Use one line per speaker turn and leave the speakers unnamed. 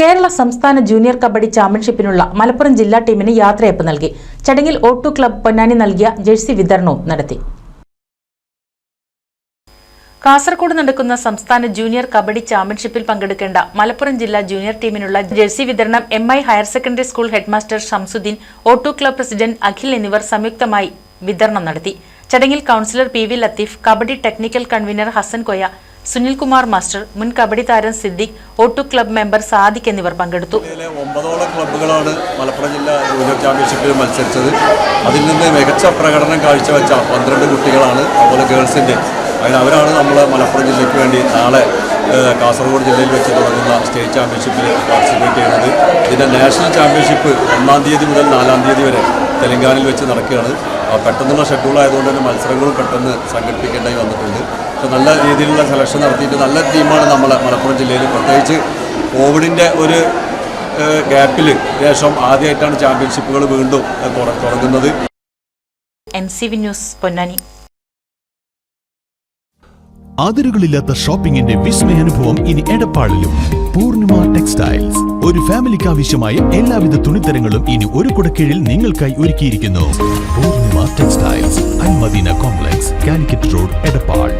കേരള സംസ്ഥാന ജൂനിയർ കബഡി ചാമ്പ്യൻഷിപ്പിനുള്ള മലപ്പുറം ജില്ലാ ടീമിന് യാത്രയപ്പ് നൽകി. ചടങ്ങിൽ ഓട്ടു ക്ലബ് പൊന്നാനി നൽകിയ ജേഴ്സി വിതരണവും നടത്തി. കാസർകോട് നടക്കുന്ന സംസ്ഥാന ജൂനിയർ കബഡി ചാമ്പ്യൻഷിപ്പിൽ പങ്കെടുക്കേണ്ട മലപ്പുറം ജില്ലാ ജൂനിയർ ടീമിനുള്ള ജേഴ്സി വിതരണം M I higher secondary school headmaster Shamsuddin Ottu club president Akhil എന്നിവർ സംയുക്തമായി വിതരണം നടത്തി. ചടങ്ങിൽ councillor P V Latheef kabaddi technical convener Hasan Koya Sunilkumar master മുൻ കബഡി താരം സിദ്ദിഖ് ഓട്ടു ക്ലബ് മെമ്പർ സാദിഖ് എന്നിവർ പങ്കെടുത്തു.
ഒമ്പതോളം ക്ലബ്ബുകളാണ് മലപ്പുറം ജില്ലാ ജൂനിയർ ചാമ്പ്യൻഷിപ്പിൽ മത്സരിച്ചത്. അതിൽ നിന്ന് മികച്ച പ്രകടനം കാഴ്ചവെച്ച പന്ത്രണ്ട് കുട്ടികളാണ് അതുപോലെ ഗേൾസിന്റെ. അതിൽ അവരാണ് നമ്മൾ മലപ്പുറം ജില്ലയ്ക്ക് വേണ്ടി നാളെ കാസർഗോഡ് ജില്ലയിൽ വെച്ച് തുടങ്ങുന്ന സ്റ്റേറ്റ് ചാമ്പ്യൻഷിപ്പിൽ പാർട്ടിസിപ്പേറ്റ് ചെയ്യുന്നത്. ഇതിന്റെ നാഷണൽ ചാമ്പ്യൻഷിപ്പ് ഒന്നാം തീയതി മുതൽ നാലാം തീയതി വരെ തെലങ്കാനയിൽ വെച്ച് നടക്കുകയാണ്. പെട്ടെന്നുള്ള ഷെഡ്യൂൾ ആയതുകൊണ്ട് തന്നെ മത്സരങ്ങളും പെട്ടെന്ന് സംഘടിപ്പിക്കേണ്ടതായി വന്നിട്ടുണ്ട്. നല്ല രീതിയിലുള്ള സെലക്ഷൻ നടത്തിയിട്ട് നല്ല ടീമാണ് നമ്മൾ മലപ്പുറം ജില്ലയിൽ പ്രത്യേകിച്ച് കോവിഡിന്റെ ഒരു ഗ്യാപ്പിൽ ശേഷം ആദ്യമായിട്ടാണ് ചാമ്പ്യൻഷിപ്പുകൾ വീണ്ടും തുടങ്ങുന്നത്.
M C V news Ponnani.
അതിരുകളില്ലാത്ത ഷോപ്പിംഗിന്റെ വിസ്മയാനുഭവം ഇനി എടപ്പാളിലും. പൂർണിമ ടെക്സ്റ്റൈൽസ് ഒരു ഫാമിലിക്ക് ആവശ്യമായ എല്ലാവിധ തുണിത്തരങ്ങളും ഇനി ഒരു കുടക്കീഴിൽ നിങ്ങൾക്കായി ഒരുക്കിയിരിക്കുന്നു. Poornima textiles Almadina complex Calicut road Edappal.